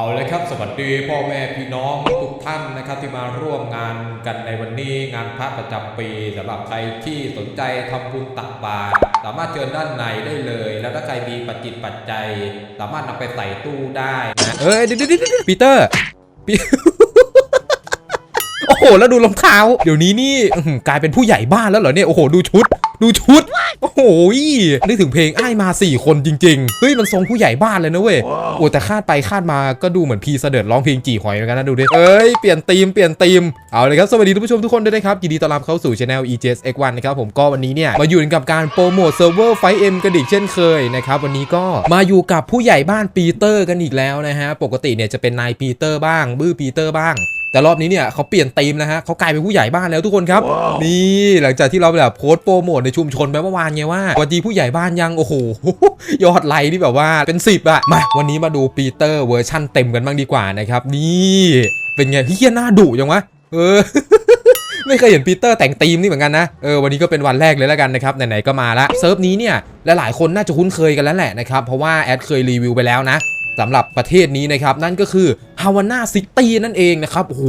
เอาเลยครับสวัสดีพ่อแม่พี่น้องทุกท่านนะครับที่มาร่วมงานกันในวันนี้งานพระประจำปีสำหรับใครที่สนใจทำบุญตักบาตรสามารถเชิญด้านในได้เลย แล้วถ้าใครมีปัจจิตปัจจัย สามารถนำไปใส่ตู้ได้นะเอ้ยเดี๋ยวเดี๋ยวเดี๋ยวปีเตอร์ปี โอ้โหแล้วดูรองเท้า เดี๋ยวนี้นี่อื้อหือกลายเป็นผู้ใหญ่บ้านแล้วเหรอเนี่ยโอ้โหดูชุด ดูชุด โอ้โหนึกถึงเพลงอ้ายมา 4 คนจริงๆ เฮ้ย มันทรงผู้ใหญ่บ้านเลยนะเว้ย โอ้แต่คาดไปคาดมาก็ดูเหมือนพีเสด็จร้องเพลงจีหอยเหมือนกันนะดูดิ เอ้ย เปลี่ยนธีมเปลี่ยนธีม เอาเลยครับ สวัสดีทุกผู้ชมทุกคนด้วยนะครับ ยินดีต้อนรับเข้าสู่ช anel EJS X1 นะครับผมก็วันนี้เนี่ย มาอยู่กับการโปรโมทเซิร์ฟเวอร์ไฟเอ็มกันอีกเช่นเคยนะครับ วันนี้ก็มาอยู่กับผู้ใหญ่บ้านปีเตอร์กันอีกแล้วนะฮะปกติเนี่ยจะเป็นนายปีเตอร์บ้าง บื้อปีเตอร์บ้าง แต่รอบนี้เนี่ยเขาเปลี่ยนธีมนะฮะเขากลายเป็นผู้ใหญ่บ้านแล้วทุกคนครับนี่หลังจากที่เราแบบโพสต์โปรโมทในชุมชนไปเมื่อวานไงว่าวันดีผู้ใหญ่บ้านยังโอ้โหยอดไลค์นี่แบบว่าเป็นสิบอะมาวันนี้มาดูปีเตอร์เวอร์ชั่นเต็มกันบ้างดีกว่านะครับนี่เป็นไงเฮียหน้าดุจังวะเออไม่เคยเห็นปีเตอร์แต่งธีมนี่เหมือนกันนะ เออวันนี้ก็เป็นวันแรกเลยแล้วกันนะครับ ไหน ๆ ก็มาละเซิร์ฟนี้เนี่ย หลาย ๆ คนน่าจะคุ้นเคยกันแล้วแหละนะครับ เพราะว่าแอดเคยรีวิวไปแล้วนะ สำหรับประเทศนี้นะครับ นั่นก็คือฮาวาน่าซิตี้นั่นเองนะครับโอ้โห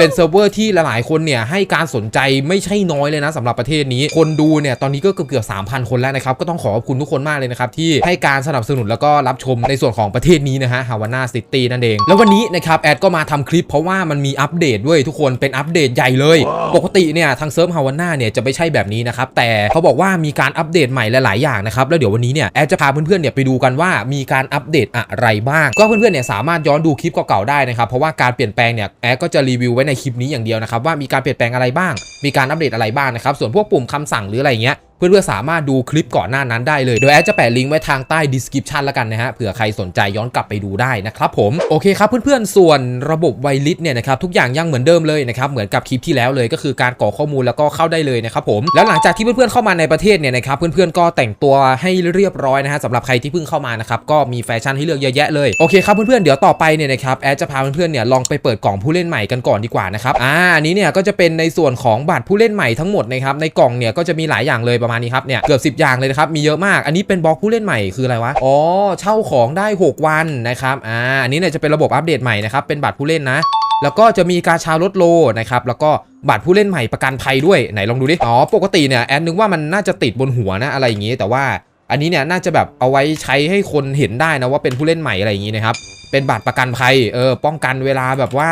เป็นเซิร์ฟเวอร์ที่หลายๆ คนเนี่ยให้การสนใจไม่ใช่น้อยเลยนะสำหรับประเทศนี้ คนดูเนี่ยตอนนี้ก็เกือบเกือบ3,000คนแล้วนะครับ ก็ต้องขอขอบคุณทุกคนมากเลยนะครับ ที่ให้การสนับสนุนแล้วก็รับชมในส่วนของประเทศนี้นะฮะฮาวาน่าซิตี้นั่นเอง แล้ววันนี้นะครับแอดก็มาทำคลิปเพราะว่ามันมีอัปเดตด้วยทุกคนเป็นอัปเดตใหญ่เลย ปกติเนี่ยทางเซิร์ฟฮาวาน่าเนี่ยจะไม่ใช่แบบนี้นะครับแต่เขาบอกว่ามีการอัปเดตใหม่หลายๆอย่างนะครับแล้วเดี๋ยววันนี้เนี่ยแอดจะพาเพื่อนๆเนี่ยไปดูกันว่ามีการอัปเดตอะไรบ้าง ก็เพื่อนๆเนี่ยสามารถย้อนดูคลิปเก่าๆได้นะครับเพราะว่าการเปลี่ยนแปลงเนี่ยแอดก็จะรีวิวไว้ในคลิปนี้อย่างเดียวนะครับว่ามีการเปลี่ยนแปลงอะไรบ้าง มีการอัปเดตอะไรบ้างนะครับส่วนพวกปุ่มคำสั่งหรืออะไรเงี้ย เพื่อนๆสามารถดูคลิปก่อนหน้านั้นได้เลย โดยแอดจะแปะลิงก์ไว้ทางใต้ description ล้วกันนะฮะเผื่อใครสนใจย้อนกลับไปดูได้นะครับผมโอเคครับเพื่อนๆส่วนระบบไวลิสเนี่ยนะครับทุกอย่างยังเหมือนเดิมเลยนะครับเหมือนกับคลิปที่แล้วเลยก็คือการกรอกข้อมูลแล้วก็เข้าได้เลยนะครับผมแล้วหลังจากที่เพื่อนๆเข้ามาในประเทศเนี่ยนะครับเพื่อนๆก็แต่งตัวให้เรียบร้อยนะฮะสำหรับใครที่เพิ่งเข้ามานะครับก็มีแฟชั่นให้เลือกเยอะแยะเลยโอเคครับเพื่อนๆเดี๋ยวต่อไปเนี่ยนะครับแอดจะพาเพื่อนๆเนี่ยลองไปเปิดกล่องผู้เล่นใหม่กันก่อนดีกว่านะครับอ่าอันนี้เนี่ยก็จะเป็นในส่วนของบัตรผู้เล่นใหม่ทั้งหมดนะครับในกล่องเนี่ยก็จะมีหลายอย่างเลยประมาณนี้ครับเนี่ยเกือบ10 อย่างเลยนะครับมีเยอะมากอันนี้เป็นบล็อกผู้เล่นใหม่คืออะไรวะอ๋อเช่าของได้ 6 วันนะครับอ่าอันนี้เนี่ยจะเป็นระบบอัปเดตใหม่นะครับเป็นบัตรผู้เล่นนะแล้วก็จะมีกาชาลดโลนะครับแล้วก็บัตรผู้เล่นใหม่ประกันภัยด้วยไหนลองดูดิอ๋อปกติเนี่ยแอนนึกว่ามันน่าจะติดบนหัวนะอะไรอย่างงี้ แต่ว่าอันนี้เนี่ยน่าจะแบบเอาไว้ใช้ให้คนเห็นได้นะว่าเป็นผู้เล่นใหม่อะไรอย่างงี้นะครับเป็นบัตรประกันภัยเออป้องกันเวลาแบบว่า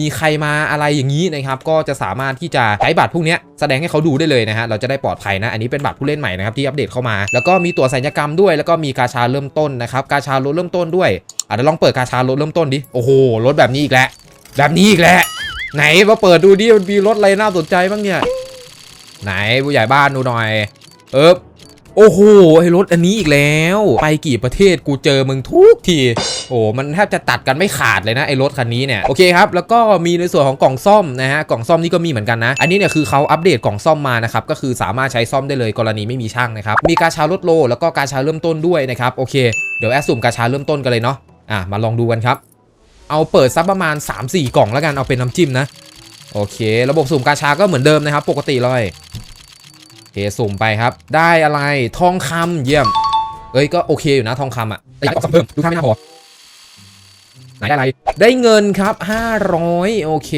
มีใครมาอะไรอย่างนี้นะครับก็จะสามารถที่จะใช้บัตรพวกนี้แสดงให้เขาดูได้เลยนะฮะเราจะได้ปลอดภัยนะ อันนี้เป็นบัตรผู้เล่นใหม่นะครับที่อัปเดตเข้ามา แล้วก็มีตัวสัญญกรรมด้วย แล้วก็มีกาชาเริ่มต้นนะครับกาชาลดเริ่มต้นด้วยอะเดี๋ยวลองเปิดกาชาลดเริ่มต้นดิโอ้โหรถแบบนี้อีกแล้วแบบนี้อีกแล้วไหนมาเปิดดูดิมันมีรถอะไรน่าสนใจบ้างเนี่ยไหนผู้ใหญ่บ้านดูหน่อยเอบ โอ้โหไอ้รถอันนี้อีกแล้ว ไปกี่ประเทศกูเจอมึงทุกทีโอ้มันแทบจะตัดกันไม่ขาดเลยนะไอ้รถคันนี้เนี่ยโอเคครับแล้วก็มีในส่วนของกล่องซ่อมนะฮะกล่องซ่อมนี่ก็มีเหมือนกันนะ อันนี้เนี่ยคือเขาอัปเดตกล่องซ่อมมานะครับก็คือสามารถใช้ซ่อมได้เลยกรณีไม่มีช่างนะครับมีกาชาลดโล แล้วก็กาชาเริ่มต้นด้วยนะครับโอเคเดี๋ยวแอดสุ่มกาชาเริ่มต้นกันเลยเนาะอะมาลองดูกันครับ เอาเปิดซักประมาณ 3-4 กล่องแล้วกันเอาเป็นน้ำจิ้มนะ โอเค ระบบสุ่มกาชาก็เหมือนเดิมนะครับ ปกติเลย เคสุ่มไปครับ ได้อะไรทองคำเยี่ยม เอ้ยก็โอเคอยู่นะทองคำอะแต่อยากกล่องซ่อมเพิ่มดูท่าไม่น่าพอไหนได้อะไร ได้เงินครับ 500 โอเค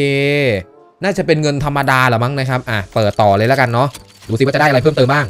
น่าจะเป็นเงินธรรมดาหรือมั้งนะครับ อะ เปิดต่อเลยแล้วกันเนาะดูสิว่าจะได้อะไรเพิ่มเติมบ้าง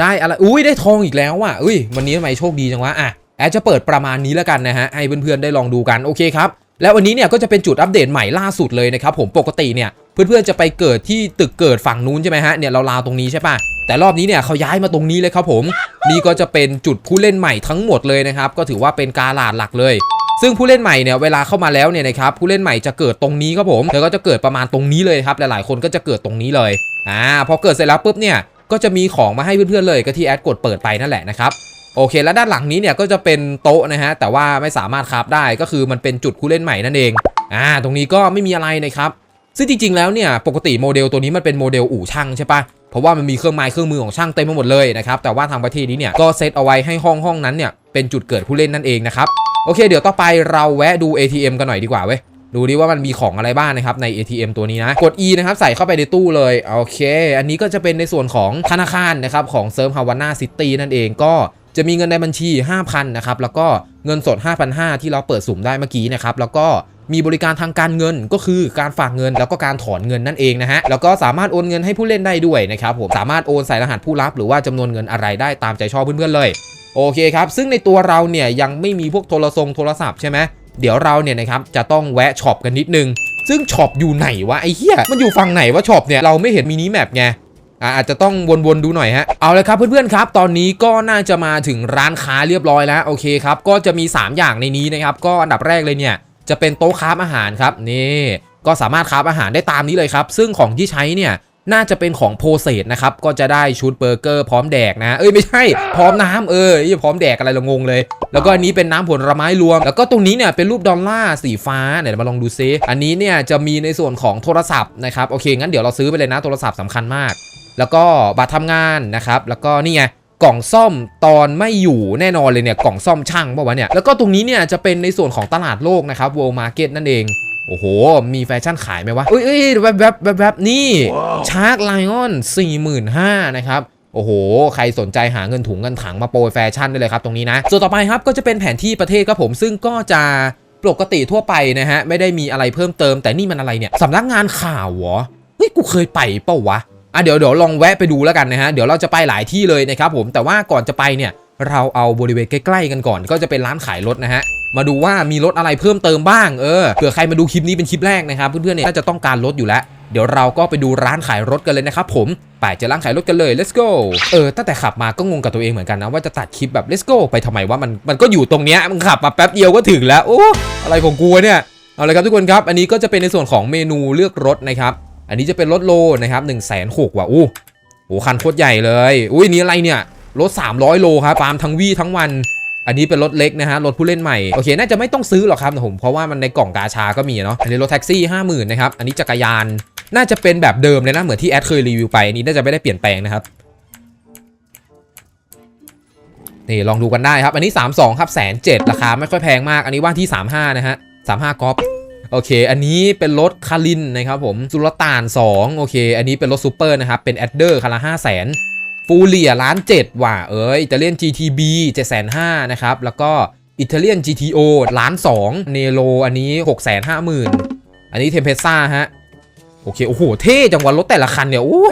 ได้อะไร อุ้ยได้ทองอีกแล้วว่ะอุ้ยวันนี้ทำไมโชคดีจังวะอะแอดจะเปิดประมาณนี้แล้วกันนะฮะให้เพื่อนๆได้ลองดูกันโอเคครับ แล้ววันนี้เนี่ยก็จะเป็นจุดอัปเดตใหม่ล่าสุดเลยนะครับผมปกติเนี่ยเพื่อนๆจะไปเกิดที่ตึกเกิดฝั่งนู้นใช่ไหมฮะเนี่ยเราลาวตรงนี้ใช่ปะแต่รอบนี้เนี่ยเขาย้ายมาตรงนี้เลยครับผม นี่ก็จะเป็นจุดผู้เล่นใหม่ทั้งหมดเลยนะครับก็ถือว่าเป็นกาลาดหลักเลย ซึ่งผู้เล่นใหม่เนี่ยเวลาเข้ามาแล้วเนี่ยนะครับผู้เล่นใหม่จะเกิดตรงนี้ครับผมเธอก็จะเกิดประมาณตรงนี้เลยครับหลายๆคนก็จะเกิดตรงนี้เลยอ่าพอเกิดเสร็จแล้วปุ๊บเนี่ยก็จะมีของมาให้เพื่อนๆเลยก็ที่แอดกดเปิดไปนั่นแหละนะครับ โอเค แล้วด้านหลังนี้เนี่ยก็จะเป็นโต๊ะนะฮะ แต่ว่าไม่สามารถคราฟได้ก็คือมันเป็นจุดผู้เล่นใหม่นั่นเอง อ่า ตรงนี้ก็ไม่มีอะไรนะครับซึ่งจริงๆ แล้วเนี่ยปกติโมเดลตัวนี้มันเป็นโมเดลอู่ช่างใช่ปะเพราะว่ามันมีเครื่องไม้เครื่องมือของช่างเต็มไปหมดเลยนะครับแต่ว่าทางประเทศนี้เนี่ยก็เซตเอาไว้ให้ห้องห้องนั้นเนี่ยเป็นจุดเกิดผู้เล่นนั่นเองนะครับโอเค เดี๋ยวต่อไปเราแวะดู ATM กันหน่อยดีกว่าเว้ยดูดิว่ามันมีของอะไรบ้างนะครับใน ATM ตัวนี้นะกด E นะครับใส่เข้าไปในตู้เลยโอเค อันนี้ก็จะเป็นในส่วนของธนาคารนะครับของเซิร์ฟฮาวาน่าซิตี้นั่นเองก็ จะมีเงินในบัญชี 5,000นะครับแล้วก็เงินสด 5,500 ที่เราเปิดสุ่มได้เมื่อกี้นะครับแล้วก็มีบริการทางการเงินก็คือการฝากเงินแล้วก็การถอนเงินนั่นเองนะฮะแล้วก็สามารถโอนเงินให้ผู้เล่นได้ด้วยนะครับผมสามารถโอนใส่รหัสผู้รับ หรือว่าจำนวนเงินอะไรได้ตามใจชอบเพื่อนๆเลย โอเคครับ ซึ่งในตัวเราเนี่ยยังไม่มีพวกโทรทรงโทรศัพท์ใช่ไหมเดี๋ยวเราเนี่ยนะครับจะต้องแวะช็อปกันนิดนึงซึ่งช็อปอยู่ไหนวะไอ้เหี้ยมันอยู่ฝั่งไหนวะช็อปเนี่ยเราไม่เห็นมินิแมปไง อาจจะต้องวนๆดูหน่อยฮะ เอาเลยครับเพื่อนๆครับ ตอนนี้ก็น่าจะมาถึงร้านค้าเรียบร้อยแล้วโอเคครับ ก็จะมี 3 อย่างในนี้นะครับ ก็อันดับแรกเลยเนี่ย จะเป็นโต๊ะค้าอาหารครับนี่ก็สามารถค้าอาหารได้ตามนี้เลยครับ ซึ่งของที่ใช้เนี่ยน่าจะเป็นของโพเซตนะครับ ก็จะได้ชุดเบอร์เกอร์พร้อมแดกนะ เอ้ยไม่ใช่ พร้อมน้ำเออไอ้พร้อมแดกอะไรละงงเลย แล้วก็อันนี้เป็นน้ำผลไม้รวม แล้วก็ตรงนี้เนี่ยเป็นรูปดอลลาร์สีฟ้าเนี่ยเดี๋ยวมาลองดูซิอันนี้เนี่ยจะมีในส่วนของโทรศัพท์นะครับ โอเคงั้นเดี๋ยวเราซื้อไปเลยนะโทรศัพท์สำคัญมาก แล้วก็บัตรทำงานนะครับ แล้วก็นี่ไงกล่องซ่อมตอนไม่อยู่แน่นอนเลยเนี่ยกล่องซ่อมช่างป่าวะเนี่ยแล้วก็ตรงนี้เนี่ยจะเป็นในส่วนของตลาดโลกนะครับ World Market นั่นเองโอ้โห มีแฟชั่นขายไหมวะเอ้ยเอ้ยแวบแวบแวบแวบนี่ ชาร์กไลออน45,000นะครับ โอ้โห ใครสนใจหาเงินถุงเงินถังมาโปรยแฟชั่นได้เลยครับตรงนี้นะ ส่วนต่อไปครับก็จะเป็นแผนที่ประเทศครับผม ซึ่งก็จะปกติทั่วไปนะฮะ ไม่ได้มีอะไรเพิ่มเติม แต่นี่มันอะไรเนี่ย สำนักงานข่าวเหรอ เฮ้ย กูเคยไปเปล่าวะ อะเดี๋ยวเดี๋ยวลองแวะไปดูแล้วกันนะฮะเดี๋ยวเราจะไปหลายที่เลยนะครับผมแต่ว่าก่อนจะไปเนี่ยเราเอาบริเวณใกล้ๆกันก่อน ก็จะเป็นร้านขายรถนะฮะมาดูว่ามีรถอะไรเพิ่มเติมบ้างเออเผื่อใครมาดูคลิปนี้เป็นคลิปแรกนะครับเพื่อนๆเนี่ยน่าจะต้องการรถอยู่แล้ว เดี๋ยวเราก็ไปดูร้านขายรถกันเลยนะครับผมไปเจอร้านขายรถกันเลย let's go เออตั้งแต่ขับมาก็งงกับตัวเองเหมือนกันนะว่าจะตัดคลิปแบบ let's go ไปทำไมว่ามันมันก็อยู่ตรงเนี้ยมันขับมาแป๊บเดียวก็ถึงแล้วโอ้อะไรของกูเนี่ยเอาเลยครับทุกคนครับ อันนี้ก็จะเป็นในส่วนของเมนูเลือกรถนะครับ อันนี้จะเป็นรถโลนะครับ1นึ่งแสนหกว่ะอู้โหคันโคตรใหญ่เลยอุ้ยนนี้อะไรเนี่ยรถ 300 โลครับฟาร์มทั้งวี่ทั้งวัน อันนี้เป็นรถเล็กนะฮะรถผู้เล่นใหม่โอเคน่าจะไม่ต้องซื้อหรอกครับผมเพราะว่ามันในกล่องกาชาก็มีเนาะอันนี้รถแท็กซี่50,000นะครับอันนี้จักรยานน่าจะเป็นแบบเดิมเลยนะเหมือนที่แอดเคยรีวิวไปอันนี้น่าจะไม่ได้เปลี่ยนแปลงนะครับนี่ลองดูกันได้ครับ อันนี้ 32 ครับแสนเจ็ดราคาไม่ค่อยแพงมาก อันนี้ว่างที่ 35 นะฮะ 35กอล์ฟ โอเค อันนี้เป็นรถคารินนะครับผมสุลต่าน 2 โอเค อันนี้เป็นรถซูเปอร์นะครับ เป็นแอดเดอร์คันละห้าแสนฟูเลียล้านเจ็ดว่ะเอ้ยอิตาเลียน GTB 7 5 0 0 0นะครับ แล้วก็อิตาเลียน GTO ล้าน2เนโรอันนี้ 6 5 0 0 0 0 อันนี้เทมเพซ่าฮะ โอเคโอ้โหเท่จังวะรถแต่ละคันเนี่ยโอ้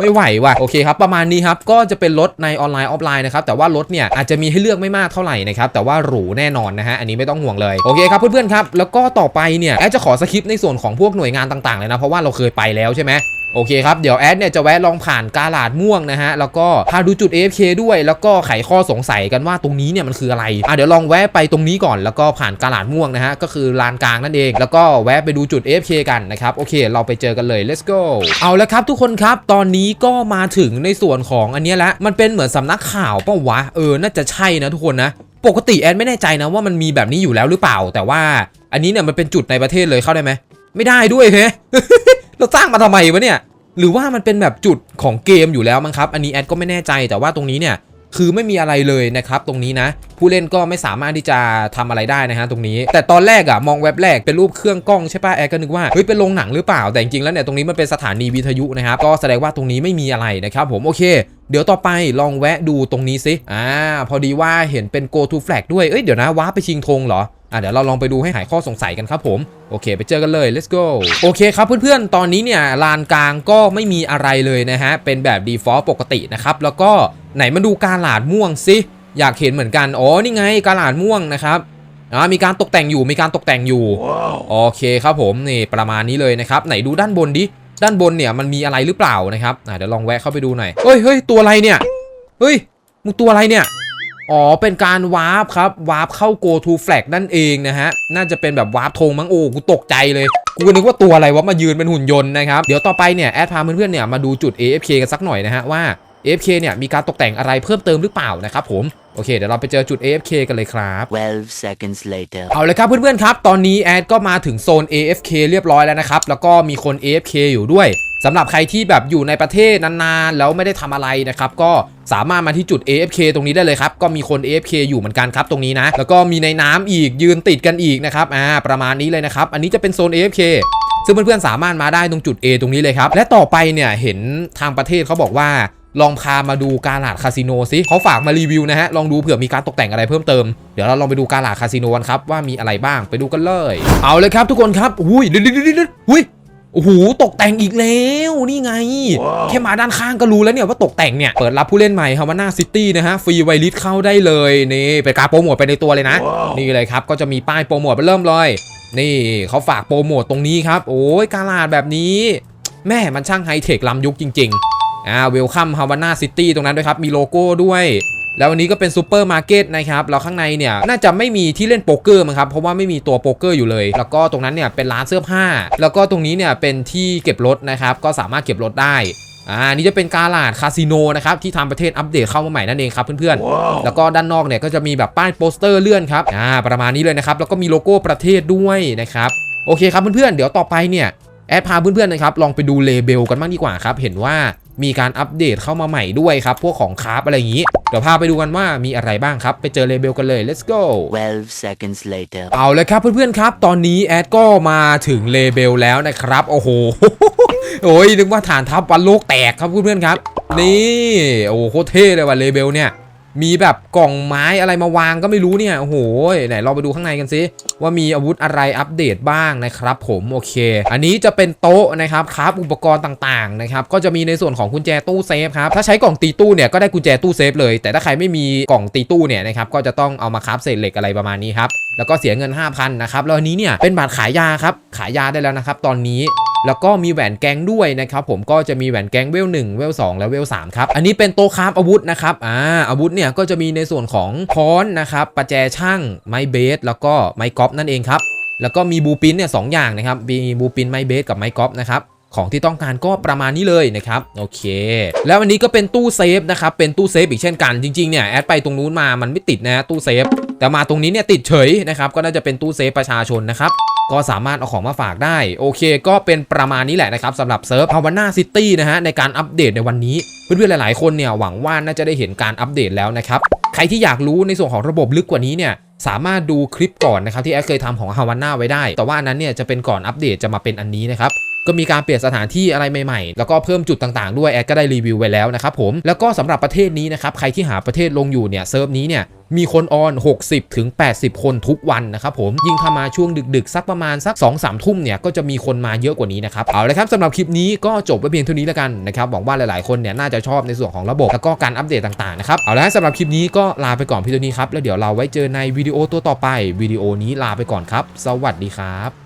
ไม่ไหวว่ะโอเคครับประมาณนี้ครับก็จะเป็นรถในออนไลน์ออฟไลน์นะครับแต่ว่ารถเนี่ยอาจจะมีให้เลือกไม่มากเท่าไหร่นะครับแต่ว่าหรูแน่นอนนะฮะอันนี้ไม่ต้องห่วงเลยโอเคครับเพื่อนๆครับแล้วก็ต่อไปเนี่ยแอดจะขอสคริปต์ในส่วนของพวกหน่วยงานต่างๆเลยนะเพราะว่าเราเคยไปแล้วใช่ไหม โอเคครับ เดี๋ยวแอดเนี่ยจะแวะลองผ่านกาลาดม่วงนะฮะ แล้วก็พาดูจุด AFK ด้วย แล้วก็ไขข้อสงสัยกันว่าตรงนี้เนี่ยมันคืออะไรอะเดี๋ยวลองแวะไปตรงนี้ก่อน แล้วก็ผ่านกาลาดม่วงนะฮะ ก็คือลานกลางนั่นเอง แล้วก็แวะไปดูจุด AFK กันนะครับ โอเค เราไปเจอกันเลย let's go เอาล้วครับทุกคนครับ ตอนนี้ก็มาถึงในส่วนของอันนี้ละ มันเป็นเหมือนสำนักข่าวเปะวะ เออ น่าจะใช่นะทุกคนนะ ปกติแอดไม่แน่ใจนะว่ามันมีแบบนี้อยู่แล้วหรือเปล่า แต่ว่า อันนี้เนี่ยมันเป็นจุดในประเทศเลยเข้าได้ไหมไม่ได้ด้วยเฮ้ เราสร้างมาทำไมวะเนี่ย หรือว่ามันเป็นแบบจุดของเกมอยู่แล้วมั้งครับ อันนี้แอดก็ไม่แน่ใจแต่ว่าตรงนี้เนี่ยคือไม่มีอะไรเลยนะครับตรงนี้นะ ผู้เล่นก็ไม่สามารถที่จะทำอะไรได้นะฮะตรงนี้ แต่ตอนแรกอะมองเว็บแรกเป็นรูปเครื่องกล้องใช่ป่ะแอดก็นึกว่าเฮ้ยเป็นโรงหนังหรือเปล่าแต่จริงๆแล้วเนี่ยตรงนี้มันเป็นสถานีวิทยุนะครับก็แสดงว่าตรงนี้ไม่มีอะไรนะครับผมโอเค เดี๋ยวต่อไปลองแวะดูตรงนี้สิอ่าพอดีว่าเห็นเป็น go to flag ด้วยเอ้ยเดี๋ยวนะว้าไปชิงธงเหรอ อะเดี๋ยวเราลองไปดูให้หายข้อสงสัยกันครับผม โอเค ไปเจอกันเลย let's go โอเคครับเพื่อนๆ ตอนนี้เนี่ยลานกลางก็ไม่มีอะไรเลยนะฮะ เป็นแบบ default ปกตินะครับ แล้วก็ไหนมาดูกาหลาดม่วงสิ อยากเห็นเหมือนกัน อ๋อ นี่ไงกาหลาดม่วงนะครับอ่ามีการตกแต่งอยู่ มีการตกแต่งอยู่โอเคครับผมนี่ประมาณนี้เลยนะครับ ไหนดูด้านบนดิ ด้านบนเนี่ยมันมีอะไรหรือเปล่านะครับ อะเดี๋ยวลองแวะเข้าไปดูหน่อย เฮ้ยเฮ้ยตัวอะไรเนี่ย เฮ้ย มึงตัวอะไรเนี่ย อ๋อ เป็นการวาร์ปครับ วาร์ปเข้า go to flag นั่นเองนะฮะ น่าจะเป็นแบบวาร์ปธงมั้งโอ้กูตกใจเลยกูก็นึกว่าตัวอะไรวะมายืนเป็นหุ่นยนต์นะครับ เดี๋ยวต่อไปเนี่ยแอดพาเพื่อนๆเนี่ยมาดูจุด AFK กันสักหน่อยนะฮะว่า AFK เนี่ยมีการตกแต่งอะไรเพิ่มเติมหรือเปล่านะครับผมโอเคเดี๋ยวเราไปเจอจุด AFK กันเลยครับ 12 seconds later. เอาเลยครับเพื่อนๆครับ ตอนนี้แอดก็มาถึงโซน AFK เรียบร้อยแล้วนะครับ แล้วก็มีคน AFK อยู่ด้วย สำหรับใครที่แบบอยู่ในประเทศนานๆ แล้วไม่ได้ทำอะไรนะครับ ก็สามารถมาที่จุด AFK ตรงนี้ได้เลยครับ ก็มีคน AFK อยู่เหมือนกันครับตรงนี้นะ แล้วก็มีในน้ำอีกยืนติดกันอีกนะครับอ่าประมาณนี้เลยนะครับ อันนี้จะเป็นโซน AFK ซึ่งเพื่อนๆสามารถมาได้ตรงจุด A ตรงนี้เลยครับ และต่อไปเนี่ยเห็นทางประเทศเขาบอกว่าลองพามาดูการลาดคาสิโนสิเขาฝากมารีวิวนะฮะ ลองดูเผื่อมีการตกแต่งอะไรเพิ่มเติม เดี๋ยวเราลองไปดูการลาดคาสิโนกันครับว่ามีอะไรบ้างไปดูกันเลย เอาเลยครับทุกคนครับ อุ้ยดี๋ยวเดี๋ยวเดี๋ยวเดี๋ยวอุ้ย โอ้โหตกแต่งอีกแล้วนี่ไง แค่มาด้านข้างก็รู้แล้วเนี่ยว่าตกแต่งเนี่ยเปิดรับผู้เล่นใหม่ฮาวาน่าซิตี้นะฮะฟรีไวลิสเข้าได้เลยนี่เป็นการโปรโมทไปในตัวเลยนะ นี่เลยครับก็จะมีป้ายโปรโมทไปเริ่มเลย นี่เขาฝากโปรโมทตรงนี้ครับ โอ้ยกาลาดแบบนี้ แม่มันช่างไฮเทคล้ำยุคจริง ๆอ่าเวลคัมฮาวาน่าซิตี้ตรงนั้นด้วยครับมีโลโก้ด้วย แล้ววันนี้ก็เป็นซูเปอร์มาร์เก็ตนะครับแล้วข้างในเนี่ยน่าจะไม่มีที่เล่นโป๊กเกอร์มั้งครับเพราะว่าไม่มีตัวโป๊กเกอร์อยู่เลย แล้วก็ตรงนั้นเนี่ยเป็นร้านเสื้อผ้า แล้วก็ตรงนี้เนี่ยเป็นที่เก็บรถนะครับก็สามารถเก็บรถได้อ่านี่จะเป็นกาลาดคาสิโนนะครับที่ทางประเทศอัปเดตเข้ามาใหม่นั่นเองครับเพื่อนๆแล้วก็ด้านนอกเนี่ยก็จะมีแบบป้ายโปสเตอร์เลื่อนครับอ่าประมาณนี้เลยนะครับแล้วก็มีโลโก้ประเทศด้วยนะครับโอเคครับเพื่อนๆเดี๋ยวต่อไปเนี่ยแอดพาเพื่อนๆนะครับลองไปดูเลเบลกันบ้างดีกว่าครับเห็นว่า มีการอัปเดตเข้ามาใหม่ด้วยครับ พวกของคราฟอะไรอย่างนี้ เดี๋ยวพาไปดูกันว่ามีอะไรบ้างครับ ไปเจอเลเบลกันเลย let's go 12 seconds later. เอาเลยครับเพื่อนๆครับ ตอนนี้แอดก็มาถึงเลเบลแล้วนะครับ โอ้โห โอ้ยนึกว่าฐานทัพวันโลกแตกครับเพื่อนๆครับ นี่ โอ้โหโคตรเท่เลยว่ะเลเบลเนี่ย มีแบบกล่องไม้อะไรมาวางก็ไม่รู้เนี่ย โอ้โห ไหนเราไปดูข้างในกันสิว่ามีอาวุธอะไรอัปเดตบ้างนะครับผมโอเค อันนี้จะเป็นโต๊ะนะครับครับอุปกรณ์ต่างๆนะครับก็จะมีในส่วนของกุญแจตู้เซฟครับถ้าใช้กล่องตีตู้เนี่ยก็ได้กุญแจตู้เซฟเลย แต่ถ้าใครไม่มีกล่องตีตู้เนี่ยนะครับก็จะต้องเอามาคราฟเศษเหล็กอะไรประมาณนี้ครับแล้วก็เสียเงิน 5,000นะครับแล้วอันนี้เนี่ยเป็นบัตรขายยาครับขายยาได้แล้วนะครับตอนนี้ แล้วก็มีแหวนแกงด้วยนะครับผมก็จะมีแหวนแกงเวล1เวล2และเวล3ครับอันนี้เป็นโต๊ะคราฟอาวุธนะครับอ่าอาวุธเนี่ยก็จะมีในส่วนของค้อนนะครับประแจช่างไม้เบส แล้วก็ไม้กอล์ฟนั่นเองครับแล้วก็มีบูปินเนี่ยสองอย่างนะครับมีบูปินไม้เบสกับไม้กอล์ฟนะครับของที่ต้องการก็ประมาณนี้เลยนะครับโอเค แล้วอันนี้ก็เป็นตู้เซฟนะครับเป็นตู้เซฟอีกเช่นกันจริงๆเนี่ยแอดไปตรงนู้นมามันไม่ติดนะตู้เซฟแต่มาตรงนี้เนี่ยติดเฉยนะครับก็น่าจะเป็นตู้เซฟประชาชนนะครับ ก็สามารถเอาของมาฝากได้ โอเค ก็เป็นประมาณนี้แหละนะครับสำหรับเซิร์ฟฮาวาน่าซิตี้นะฮะในการอัปเดตในวันนี้ เพื่อนๆหลาย ๆ คนเนี่ยหวังว่าน่าจะได้เห็นการอัปเดตแล้วนะครับใครที่อยากรู้ในส่วนของระบบลึกกว่านี้เนี่ยสามารถดูคลิปก่อนนะครับที่แอดเคยทำของฮาวาน่าไว้ได้ แต่ว่านั้นเนี่ยจะเป็นก่อนอัปเดตจะมาเป็นอันนี้นะครับก็มีการเปลี่ยนสถานที่อะไรใหม่ๆ แล้วก็เพิ่มจุดต่างๆ ด้วยแอดก็ได้รีวิวไว้แล้วนะครับผม แล้วก็สำหรับประเทศนี้นะครับ ใครที่หาประเทศลงอยู่เนี่ยเซิร์ฟนี้เนี่ย มีคนออน 60ถึง80 คนทุกวันนะครับผมยิ่งถ้ามาช่วงดึกๆ สักประมาณสัก 2-3 ทุ่มเนี่ยก็จะมีคนมาเยอะกว่านี้นะครับเอาละครับสำหรับคลิปนี้ก็จบไว้เพียงเท่านี้แล้วกันนะครับหวังว่าหลายๆคนเนี่ยน่าจะชอบในส่วนของระบบแล้วก็การอัปเดตต่างๆนะครับเอาละสำหรับคลิปนี้ก็ลาไปก่อนพี่ตัวนี้ครับแล้วเดี๋ยวเราไว้เจอในวิดีโอตัวต่อไปวิดีโอนี้ลาไปก่อนครับ สวัสดีครับ